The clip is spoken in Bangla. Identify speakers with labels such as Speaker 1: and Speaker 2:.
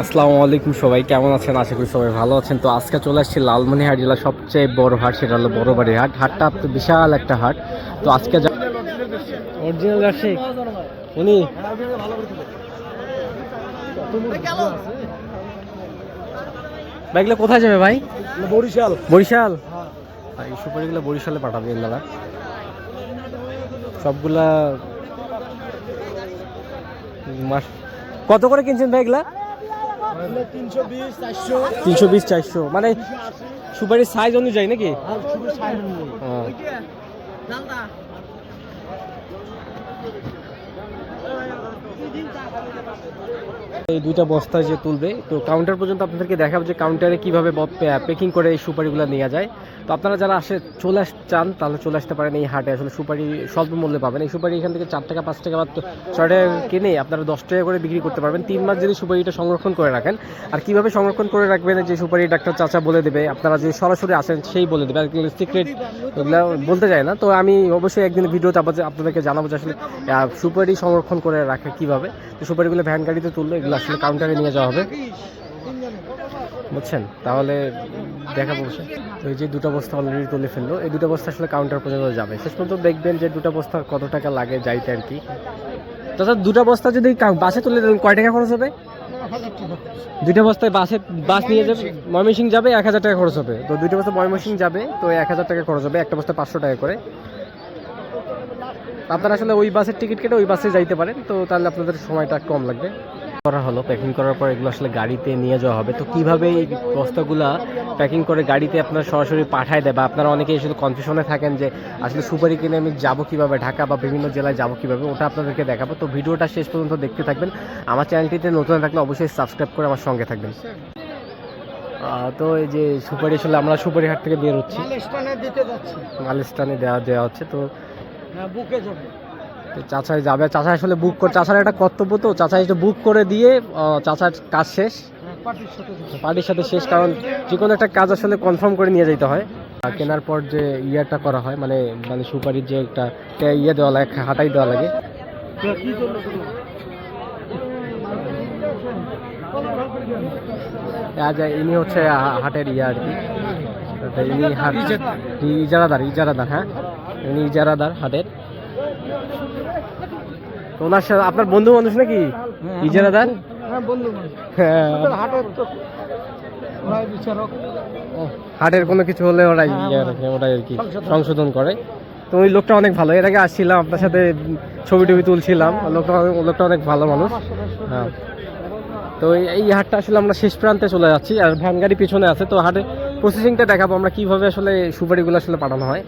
Speaker 1: আসসালামু আলাইকুম সবাই কেমন আছেন? আশা করি সবাই ভালো আছেন। তো আজকে চলে আসছি লালমনিরহাট জেলার সবচেয়ে বড় হাট সেটা হলো বড়বাড়ি হাট। হাটটা তো বিশাল একটা হাট। তো আজকে অরিজিনাল ব্যবসায়িক উনি? ব্যাগগুলো কোথায় যাবে ভাই?
Speaker 2: বরিশাল।
Speaker 1: বরিশাল? এই সুপারিগুলো বরিশালে পাঠাবেন দাদা। সবগুলা মাস কত করে কিনছেন
Speaker 2: চারশো
Speaker 1: তিনশো বিশ চারশো। মানে সুপারির সাইজ অনুযায়ী নাকি
Speaker 2: আর শুধু ষাট
Speaker 1: ও। এই দুইটা বস্তা যে তুলবে, তো কাউন্টার পর্যন্ত আপনাদেরকে দেখাবো যে কাউন্টারে কীভাবে প্যাকিং করে এই সুপারিগুলো নেওয়া যায়। তো আপনারা যারা আসে চলে আস চান, তাহলে চলে আসতে পারেন এই হাটে। আসলে সুপারি স্বল্প মূল্যে পাবেন। এই সুপারি এখান থেকে চার টাকা, পাঁচ টাকা বা ছয় টাকা কিনে আপনারা দশ টাকা করে বিক্রি করতে পারবেন। তিন মাস যদি সুপারিটা সংরক্ষণ করে রাখেন, আর কীভাবে সংরক্ষণ করে রাখবেন যে সুপারি, ডাক্তার চাচা বলে দেবে। আপনারা যে সরাসরি আসেন, সেই বলে দেবে। আর সিক্রেট বলতে যায় না। তো আমি অবশ্যই একদিন ভিডিওতে আবার আপনাদেরকে জানাব যে আসলে সুপারি সংরক্ষণ করে রাখে কীভাবে। তো সুপারিগুলো ভ্যান গাড়িতে তুললো, এগুলো আসলে কাউন্টারে নিয়ে যাওয়া হবে। বুঝছেন? তাহলে দেখাবো অবশ্যই তো এই যে দুটো বস্তা অলরেডি তুলে ফেলল, এই দুটো বস্তা আসলে কাউন্টার পর্যন্ত যাবে। শেষ পর্যন্ত দেখবেন যে দুটো বস্তা কত টাকা লাগে যাইতে আর কি। তাছাড়া দুটো বস্তা যদি বাসে তুলে দেন, কয় টাকা খরচ হবে? দুইটা বস্তায় বাসে বাস নিয়ে যাবে ময়মনসিং যাবে, এক হাজার টাকা খরচ হবে। তো দুইটা বস্তা ময়মনসিং যাবে, তো এক হাজার টাকা খরচ হবে, একটা বস্তা পাঁচশো টাকা করে। আপনারা আসলে ওই বাসের টিকিট কেটে ওই বাসে যাইতে পারেন তো তাহলে আপনাদের সময়টা কম লাগবে। করা হলো প্যাকিং করার পর এগুলো আসলে গাড়িতে নিয়ে যাওয়া হবে। তো কীভাবে এই বস্তাগুলা প্যাকিং করে গাড়িতে আপনারা সরাসরি পাঠায় দেয়? বা আপনারা অনেকে আসলে কনফিউশনে থাকেন যে আসলে সুপারি কিনে আমি যাব কীভাবে ঢাকা বা বিভিন্ন জেলায় যাব কীভাবে? ওটা আপনাদেরকে দেখাবো। তো ভিডিওটা শেষ পর্যন্ত দেখতে থাকবেন। আমার চ্যানেলটিতে নতুন থাকলে অবশ্যই সাবস্ক্রাইব করে আমার সঙ্গে থাকবেন। তো এই যে সুপারি আসলে আমরা সুপারি হাট থেকে বের হচ্ছি।
Speaker 2: স্থানে দিতে যাচ্ছে।
Speaker 1: মালিস্তানে দেওয়া দেওয়া হচ্ছে। তো
Speaker 2: হ্যাঁ বুকে যাবে।
Speaker 1: তো চাচাই যাবে। চাচা আসলে বুক করে চাচার একটা কর্তব্য তো চাচা এটা বুক করে দিয়ে চাচার কাজ শেষ।
Speaker 2: হ্যাঁ পার্টির সাথে
Speaker 1: পার্টির সাথে শেষ কারণ যে কোনো একটা কাজ আসলে কনফার্ম করে নিয়ে যেতে হয়। কেনার পর যে ইয়াটা করা হয় মানে মানে সুপারির যে একটা ইয়ে দেওয়া লাগে হাতাই দেওয়া লাগে। আজ ইনি হচ্ছে হাটের ইয়ে আর কি। ইনি হাট ইজারাদার ইজারাদার হ্যাঁ। ইনি ইজারাদার হাটের তো ওনার সাথে আপনার বন্ধু মানুষ নাকি? ইজারাদার?
Speaker 2: হ্যাঁ বন্ধু মানুষ।
Speaker 1: হ্যাঁ।
Speaker 2: হাটের
Speaker 1: হাটের কোনো কিছু হলে ওরাই
Speaker 2: হ্যাঁ, ওরা
Speaker 1: ওরাই আর কি
Speaker 2: সংশোধন।
Speaker 1: করে। তো ওই লোকটা অনেক ভালো। এর আগে আসছিলাম আপনার সাথে ছবি টবি তুলছিলাম। লোকটা লোকটা অনেক ভালো মানুষ। হ্যাঁ। তো এই- হাটটা আসলে আমরা শেষ প্রান্তে চলে যাচ্ছি। আর ভ্যান গাড়ি পিছনে আছে। তো হাটে প্রসেসিংটা দেখাবো আমরা কীভাবে আসলে সুপারিগুলো আসলে পাঠানো হয়।